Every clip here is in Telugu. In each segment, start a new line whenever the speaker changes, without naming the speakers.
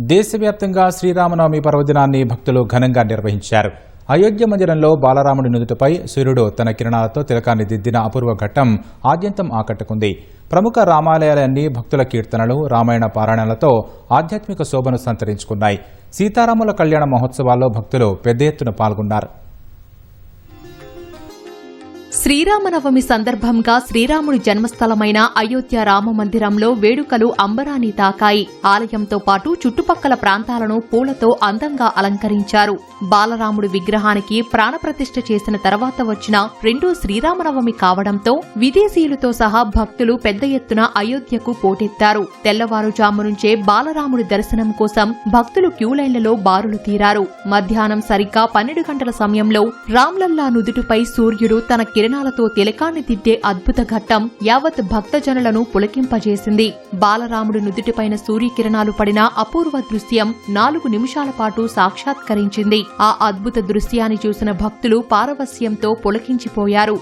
దేశవ్యాప్తంగా శ్రీరామనవమి పర్వదినాన్ని భక్తులు ఘనంగా నిర్వహించారు. అయోధ్య మందిరంలో బాలరాముడి నుదుటిపై సూర్యుడు తన కిరణాలతో తిలకాన్ని దిద్దిన అపూర్వ ఘట్టం ఆద్యంతం ఆకట్టుకుంది. ప్రముఖ రామాలయాలన్నీ భక్తుల కీర్తనలు రామాయణ పారాయణలతో ఆధ్యాత్మిక శోభను సంతరించుకున్నాయి. సీతారాముల కళ్యాణ మహోత్సవాల్లో భక్తులు పెద్ద ఎత్తున పాల్గొన్నారు.
శ్రీరామనవమి సందర్భంగా శ్రీరాముడి జన్మస్థలమైన అయోధ్య రామ మందిరంలో వేడుకలు అంబరాన్ని తాకాయి. ఆలయంతో పాటు చుట్టుపక్కల ప్రాంతాలను పూలతో అందంగా అలంకరించారు. బాలరాముడి విగ్రహానికి ప్రాణప్రతిష్ఠ చేసిన తర్వాత వచ్చిన రెండో శ్రీరామనవమి కావడంతో విదేశీయులతో సహా భక్తులు పెద్ద ఎత్తున అయోధ్యకు పోటెత్తారు. తెల్లవారుజాము నుంచే బాలరాముడి దర్శనం కోసం భక్తులు క్యూలైన్లలో బారులు తీరారు. మధ్యాహ్నం సరిగ్గా పన్నెండు గంటల సమయంలో రామ్లల్లా నుదుటిపై సూర్యుడు తన కిరణాలతో తిలకాన్ని దిద్దే అద్భుత ఘట్టం యావత్ భక్తజనులను పులకింపజేసింది. బాలరాముడి నుదుటిపైన సూర్యకిరణాలు పడిన అపూర్వ దృశ్యం నాలుగు నిమిషాల పాటు సాక్షాత్కరించింది. ఆ అద్భుత దృశ్యాన్ని చూసిన భక్తులు పారవస్యంతో పులకించిపోయారు.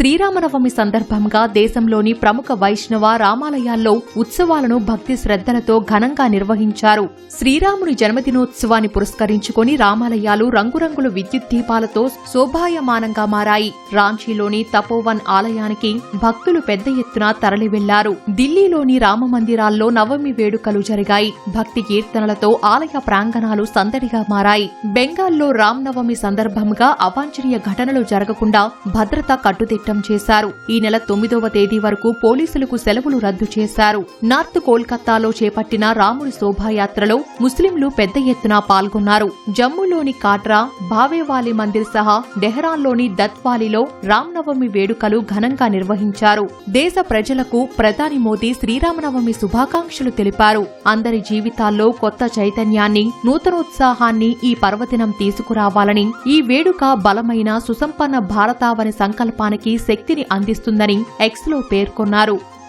శ్రీరామనవమి సందర్భంగా దేశంలోని ప్రముఖ వైష్ణవ రామాలయాల్లో ఉత్సవాలను భక్తి శ్రద్ధలతో ఘనంగా నిర్వహించారు. శ్రీరాముని జన్మదినోత్సవాన్ని పురస్కరించుకొని రామాలయాలు రంగురంగుల విద్యుత్ దీపాలతో శోభాయమానంగా మారాయి. రాంచీలోని తపోవన్ ఆలయానికి భక్తులు పెద్ద ఎత్తున తరలివెళ్ళారు. ఢిల్లీలోని రామ మందిరాల్లో నవమి వేడుకలు జరిగాయి. భక్తి కీర్తనలతో ఆలయ ప్రాంగణాలు సందడిగా మారాయి. బెంగాల్లో రామ్నవమి సందర్భంగా అవాంఛనీయ ఘటనలు జరగకుండా భద్రత కట్టుదిట్టం చేశారు. ఈ నెల తొమ్మిదవ తేదీ వరకు పోలీసులకు సెలవులు రద్దు చేశారు. నార్త్ కోల్కతాలో చేపట్టిన రాముడి శోభాయాత్రలో ముస్లింలు పెద్ద ఎత్తున పాల్గొన్నారు. జమ్మూలోని కాట్రా భావేవాలి మందిర్ సహా డెహ్రాన్లోని దత్వాలీలో రామ్నవమి వేడుకలు ఘనంగా నిర్వహించారు. దేశ ప్రజలకు ప్రధాని మోదీ శ్రీరామనవమి శుభాకాంక్షలు తెలిపారు. అందరి జీవితాల్లో కొత్త చైతన్యాన్ని నూతనోత్సాహాన్ని ఈ పర్వదినం తీసుకురావాలని ఈ వేడుక బలమైన సుసంపన్న భారతావని సంకల్పానికి శక్తిని అందిస్తుందని ఎక్స్లో పేర్కొన్నారు.